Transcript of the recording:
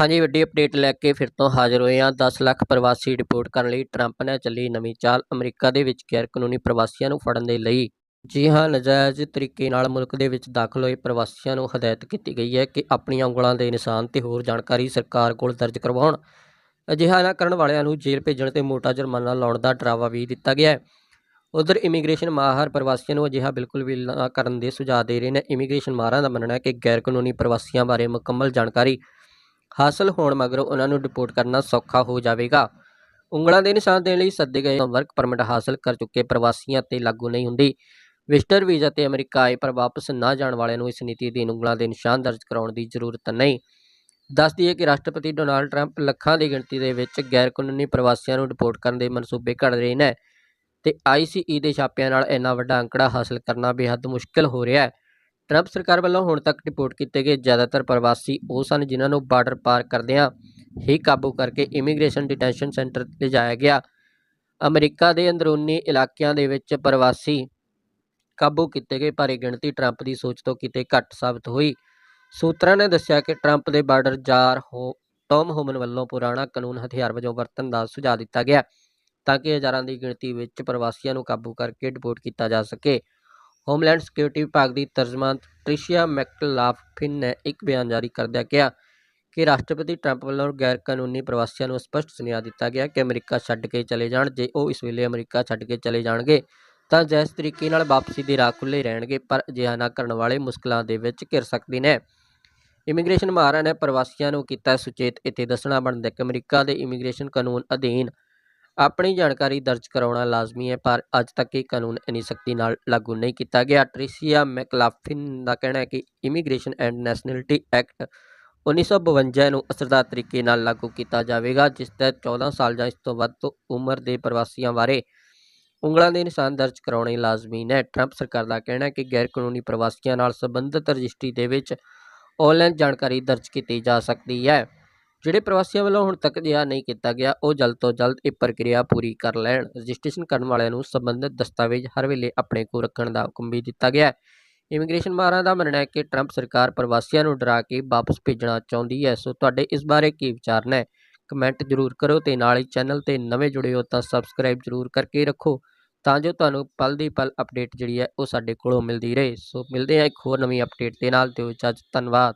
ਹਾਂਜੀ, ਵੱਡੀ ਅਪਡੇਟ ਲੈ ਕੇ ਫਿਰ ਤੋਂ ਹਾਜ਼ਰ ਹੋਏ ਹਾਂ। 10 ਲੱਖ ਪ੍ਰਵਾਸੀ ਡਿਪੋਰਟ ਕਰਨ ਲਈ ਟਰੰਪ ਨੇ ਚੱਲੀ ਨਵੀਂ ਚਾਲ ਅਮਰੀਕਾ ਦੇ ਵਿੱਚ ਗੈਰ ਕਾਨੂੰਨੀ ਪ੍ਰਵਾਸੀਆਂ ਨੂੰ ਫੜਨ ਦੇ ਲਈ। ਜੀ ਹਾਂ, ਨਜਾਇਜ਼ ਤਰੀਕੇ ਨਾਲ ਮੁਲਕ ਦੇ ਵਿੱਚ ਦਾਖਲ ਹੋਏ ਪ੍ਰਵਾਸੀਆਂ ਨੂੰ ਹਦਾਇਤ ਕੀਤੀ ਗਈ ਹੈ ਕਿ ਆਪਣੀਆਂ ਉਂਗਲਾਂ ਦੇ ਨਿਸ਼ਾਨ ਤੇ ਹੋਰ ਜਾਣਕਾਰੀ ਸਰਕਾਰ ਕੋਲ ਦਰਜ ਕਰਵਾਉਣ। ਅਜਿਹਾ ਨਾ ਕਰਨ ਵਾਲਿਆਂ ਨੂੰ ਜੇਲ੍ਹ ਭੇਜਣ ਤੇ ਮੋਟਾ ਜੁਰਮਾਨਾ ਲਾਉਣ ਦਾ ਡਰਾਵਾ ਵੀ ਦਿੱਤਾ ਗਿਆ ਹੈ। ਉਧਰ ਇਮੀਗ੍ਰੇਸ਼ਨ ਮਾਹਰ ਪ੍ਰਵਾਸੀਆਂ ਨੂੰ ਅਜਿਹਾ ਬਿਲਕੁਲ ਵੀ ਨਾ ਕਰਨ ਦੇ ਸੁਝਾਅ ਦੇ ਰਹੇ ਨੇ। ਇਮੀਗ੍ਰੇਸ਼ਨ ਮਾਹਰਾਂ ਦਾ ਮੰਨਣਾ ਹੈ ਕਿ ਗੈਰ ਕਾਨੂੰਨੀ ਪ੍ਰਵਾਸੀਆਂ ਬਾਰੇ ਮੁਕੰਮਲ ਜਾਣਕਾਰੀ ਹਾਸਲ ਹੋਣ ਮਗਰੋਂ ਉਹਨਾਂ ਨੂੰ ਡਿਪੋਰਟ ਕਰਨਾ ਸੌਖਾ ਹੋ ਜਾਵੇਗਾ। ਉਂਗਲਾਂ ਦੇ ਨਿਸ਼ਾਨ ਦੇਣ ਲਈ ਸੱਦੇ ਗਏ ਵਰਕ ਪਰਮਿਟ ਹਾਸਲ ਕਰ ਚੁੱਕੇ ਪ੍ਰਵਾਸੀਆਂ ਤੇ ਲਾਗੂ ਨਹੀਂ ਹੁੰਦੀ। ਵਿਜ਼ਟਰ ਵੀਜ਼ਾ ਤੇ ਅਮਰੀਕਾ ਆਏ ਪਰ ਵਾਪਸ ਨਾ ਜਾਣ ਵਾਲਿਆਂ ਨੂੰ ਇਸ ਨੀਤੀ ਅਧੀਨ ਉਂਗਲਾਂ ਦੇ ਨਿਸ਼ਾਨ ਦਰਜ ਕਰਾਉਣ ਦੀ ਜ਼ਰੂਰਤ ਨਹੀਂ। ਦੱਸ ਦਈਏ ਕਿ ਰਾਸ਼ਟਰਪਤੀ ਡੋਨਾਲਡ ਟਰੰਪ ਲੱਖਾਂ ਦੀ ਗਿਣਤੀ ਦੇ ਵਿੱਚ ਗੈਰ ਕਾਨੂੰਨੀ ਪ੍ਰਵਾਸੀਆਂ ਨੂੰ ਡਿਪੋਰਟ ਕਰਨ ਦੇ ਮਨਸੂਬੇ ਘੜ ਰਹੇ ਨੇ ਤੇ ਆਈਸੀਈ ਦੇ ਛਾਪਿਆਂ ਨਾਲ ਇੰਨਾ ਵੱਡਾ ਅੰਕੜਾ ਹਾਸਲ ਕਰਨਾ ਬੇहद ਮੁਸ਼ਕਲ ਹੋ ਰਿਹਾ ਹੈ। ਟਰੰਪ ਸਰਕਾਰ ਵੱਲੋਂ ਹੁਣ ਤੱਕ ਰਿਪੋਰਟ ਕੀਤੇ ਗਏ ਜ਼ਿਆਦਾਤਰ ਪ੍ਰਵਾਸੀ ਉਹ ਸਨ ਜਿਨ੍ਹਾਂ ਨੂੰ ਬਾਰਡਰ ਪਾਰ ਕਰਦਿਆਂ ਹੀ ਕਾਬੂ ਕਰਕੇ ਇਮੀਗ੍ਰੇਸ਼ਨ ਡਿਟੈਂਸ਼ਨ ਸੈਂਟਰ ਲਿਜਾਇਆ ਗਿਆ। ਅਮਰੀਕਾ ਦੇ ਅੰਦਰੂਨੀ ਇਲਾਕਿਆਂ ਦੇ ਵਿੱਚ ਪ੍ਰਵਾਸੀ ਕਾਬੂ ਕੀਤੇ ਗਏ, ਪਰ ਇਹ ਗਿਣਤੀ ਟਰੰਪ ਦੀ ਸੋਚ ਤੋਂ ਕਿਤੇ ਘੱਟ ਸਾਬਤ ਹੋਈ। ਸੂਤਰਾਂ ਨੇ ਦੱਸਿਆ ਕਿ ਟਰੰਪ ਦੇ ਬਾਰਡਰ ਜਾਰ ਹੋ, ਟੌਮ ਹੋਮਨ ਵੱਲੋਂ ਪੁਰਾਣਾ ਕਾਨੂੰਨ ਹਥਿਆਰ ਵਜੋਂ ਵਰਤਣ ਦਾ ਸੁਝਾਅ ਦਿੱਤਾ ਗਿਆ ਤਾਂ ਕਿ ਹਜ਼ਾਰਾਂ ਦੀ ਗਿਣਤੀ ਵਿੱਚ ਪ੍ਰਵਾਸੀਆਂ ਨੂੰ ਕਾਬੂ ਕਰਕੇ ਡਿਪੋਰਟ ਕੀਤਾ ਜਾ ਸਕੇ। ਹੋਮਲੈਂਡ ਸਿਕਿਉਰਿਟੀ ਵਿਭਾਗ ਦੀ ਤਰਜਮਾਨ ਟ੍ਰਿਸ਼ੀਆ ਮੈਕਲਾਫਿਨ ਨੇ ਇੱਕ ਬਿਆਨ ਜਾਰੀ ਕਰਦਿਆਂ ਕਿਹਾ ਕਿ ਰਾਸ਼ਟਰਪਤੀ ਟਰੰਪ ਵੱਲੋਂ ਗੈਰ ਕਾਨੂੰਨੀ ਪ੍ਰਵਾਸੀਆਂ ਨੂੰ ਸਪਸ਼ਟ ਸੁਨੇਹਾ ਦਿੱਤਾ ਗਿਆ ਕਿ ਅਮਰੀਕਾ ਛੱਡ ਕੇ ਚਲੇ ਜਾਣ, ਜੇ ਉਹ ਇਸ ਵੇਲੇ ਅਮਰੀਕਾ ਛੱਡ ਕੇ ਚਲੇ ਜਾਣਗੇ, ਤਾਂ ਜਾਇਜ਼ ਤਰੀਕੇ ਨਾਲ ਵਾਪਸੀ ਦੇ ਰਾਹ ਖੁੱਲ੍ਹੇ ਰਹਿਣਗੇ, ਪਰ ਅਜਿਹਾ ਨਾ ਕਰਨ ਵਾਲੇ ਮੁਸ਼ਕਲਾਂ ਦੇ ਵਿੱਚ ਘਿਰ ਸਕਦੇ ਨੇ। ਇਮੀਗ੍ਰੇਸ਼ਨ ਮਾਹਰਾਂ ਨੇ ਪ੍ਰਵਾਸੀਆਂ ਨੂੰ ਕੀਤਾ ਸੁਚੇਤ, ਇੱਥੇ ਦੱਸਣਾ ਬਣਦਾ ਕਿ ਅਮਰੀਕਾ ਦੇ ਇਮੀਗ੍ਰੇਸ਼ਨ ਕਾਨੂੰਨ ਅਧੀਨ ਆਪਣੀ ਜਾਣਕਾਰੀ ਦਰਜ ਕਰਾਉਣਾ ਲਾਜ਼ਮੀ ਹੈ, ਪਰ ਅੱਜ ਤੱਕ ਇਹ ਕਾਨੂੰਨ ਇੰਨੀ ਸਖਤੀ ਨਾਲ ਲਾਗੂ ਨਹੀਂ ਕੀਤਾ ਗਿਆ। ਟ੍ਰਿਸੀਆ ਮੈਕਲਾਫਿਨ ਦਾ ਕਹਿਣਾ ਹੈ ਕਿ ਇਮੀਗ੍ਰੇਸ਼ਨ ਐਂਡ ਨੈਸ਼ਨੈਲਿਟੀ ਐਕਟ 1952 ਨੂੰ ਅਸਰਦਾਰ ਤਰੀਕੇ ਨਾਲ ਲਾਗੂ ਕੀਤਾ ਜਾਵੇਗਾ, ਜਿਸ ਤਹਿਤ 14 ਸਾਲ ਜਾਂ ਇਸ ਤੋਂ ਵੱਧ ਤੋਂ ਉਮਰ ਦੇ ਪ੍ਰਵਾਸੀਆਂ ਬਾਰੇ ਉਂਗਲਾਂ ਦੇ ਨਿਸ਼ਾਨ ਦਰਜ ਕਰਾਉਣੇ ਲਾਜ਼ਮੀ ਨੇ। ਟਰੰਪ ਸਰਕਾਰ ਦਾ ਕਹਿਣਾ ਹੈ ਕਿ ਗੈਰ ਕਾਨੂੰਨੀ ਪ੍ਰਵਾਸੀਆਂ ਨਾਲ ਸੰਬੰਧਿਤ ਰਜਿਸਟਰੀ ਦੇ ਵਿੱਚ ਆਨਲਾਈਨ ਜਾਣਕਾਰੀ ਦਰਜ ਕੀਤੀ ਜਾ ਸਕਦੀ ਹੈ। ਜਿਹੜੇ ਪ੍ਰਵਾਸੀਆਂ ਵੱਲੋਂ ਹੁਣ ਤੱਕ ਅਜਿਹਾ ਨਹੀਂ ਕੀਤਾ ਗਿਆ, ਉਹ ਜਲਦ ਤੋਂ ਜਲਦ ਇਹ ਪ੍ਰਕਿਰਿਆ ਪੂਰੀ ਕਰ ਲੈਣ। ਰਜਿਸਟ੍ਰੇਸ਼ਨ ਕਰਨ ਵਾਲਿਆਂ ਨੂੰ ਸੰਬੰਧਿਤ ਦਸਤਾਵੇਜ਼ ਹਰ ਵੇਲੇ ਆਪਣੇ ਕੋਲ ਰੱਖਣ ਦਾ ਹੁਕਮ ਵੀ ਦਿੱਤਾ ਗਿਆ ਹੈ। ਇਮੀਗ੍ਰੇਸ਼ਨ ਮਾਹਰਾਂ ਦਾ ਮੰਨਣਾ ਹੈ ਕਿ ਟਰੰਪ ਸਰਕਾਰ ਪ੍ਰਵਾਸੀਆਂ ਨੂੰ ਡਰਾ ਕੇ ਵਾਪਸ ਭੇਜਣਾ ਚਾਹੁੰਦੀ ਹੈ। ਸੋ ਤੁਹਾਡੇ ਇਸ ਬਾਰੇ ਕੀ ਵਿਚਾਰ ਨੇ? ਕਮੈਂਟ ਜ਼ਰੂਰ ਕਰੋ ਤੇ ਨਾਲ ਹੀ ਚੈਨਲ ਤੇ ਨਵੇਂ ਜੁੜੇ ਹੋ ਤਾਂ ਸਬਸਕ੍ਰਾਈਬ ਜ਼ਰੂਰ ਕਰਕੇ ਰੱਖੋ ਤਾਂ ਜੋ ਤੁਹਾਨੂੰ ਪਲ ਦੀ ਪਲ ਅਪਡੇਟ ਜਿਹੜੀ ਹੈ ਉਹ ਸਾਡੇ ਕੋਲੋਂ ਮਿਲਦੀ ਰਹੇ। ਸੋ ਮਿਲਦੇ ਹਾਂ ਇੱਕ ਹੋਰ ਨਵੀਂ ਅਪਡੇਟ ਦੇ ਨਾਲ ਦਿਓ ਚੱਜ ਧੰਨਵਾਦ।